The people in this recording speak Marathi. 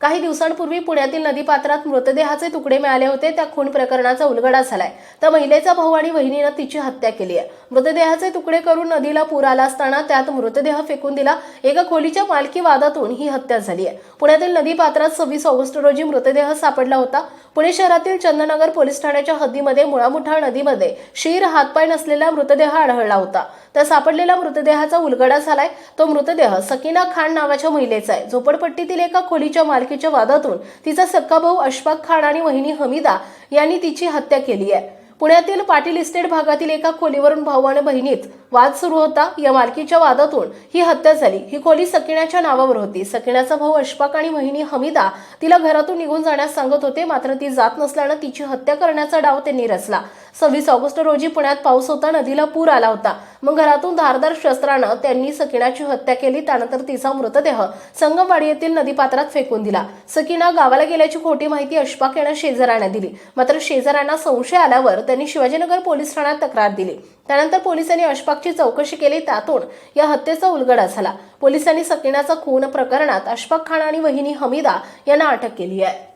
काही दिवसांपूर्वी पुण्यातील नदीपात्रात मृतदेहाचे तुकडे मिळाले होते. त्या खून प्रकरणाचा उलगडा झालाय. तर महिलेचा भाऊ आणि बहिणीनं तिची हत्या केली आहे. मृतदेहाचे तुकडे करून नदीला पूर आला असताना त्यात मृतदेह फेकून दिला. एका खोलीच्या मालकी वादातून ही हत्या झाली आहे. पुण्यातील नदीपात्रात सव्वीस ऑगस्ट रोजी मृतदेह सापडला होता. पुणे शहरातील चंदनगर पोलीस ठाण्याच्या हद्दीमध्ये मुळामुठा नदीमध्ये शीर हातपाय नसलेला मृतदेह आढळला होता. तर सापडलेल्या मृतदेहाचा उलगडा झालाय. तो मृतदेह सकीना खान नावाच्या महिलेचा आहे. झोपडपट्टीतील एका खोलीच्या मालकीच्या वादातून तिचा सक्का भाऊ अशफाक खान आणि वहिनी हमीदा यांनी तिची हत्या केली आहे. पुण्यातील पाटील इस्टेट भागातील एका खोलीवरून भाऊ आणि बहिणीत वाद सुरू होता. या मालकीच्या वादातून ही हत्या झाली. ही खोली सकिण्याच्या नावावर होती. सकिण्याचा भाऊ अशफाक आणि बहिणी हमीदा तिला घरातून निघून जाण्यास सांगत होते. मात्र ती जात नसल्यानं तिची हत्या करण्याचा डाव त्यांनी रचला. सव्वीस ऑगस्ट रोजी पुण्यात पाऊस होता नदीला पूर आला होता. मग घरातून धारदार शस्त्रानं त्यांनी सकिनाची हत्या केली त्यानंतर तिचा मृतदेह संगमवाडी येथील नदीपात्रात फेकून दिला. सकिना गावाला गेल्याची खोटी माहिती अशफाक यानं शेजाऱ्यांना दिली. मात्र शेजाऱ्यांना संशय आल्यावर त्यांनी शिवाजीनगर पोलीस ठाण्यात तक्रार दिली. त्यानंतर पोलिसांनी अशफाकची चौकशी केली त्यातून या हत्येचा उलगडा झाला. पोलिसांनी सकिनाचा खून प्रकरणात अशफाक खान आणि वहिनी हमीदा यांना अटक केली आहे.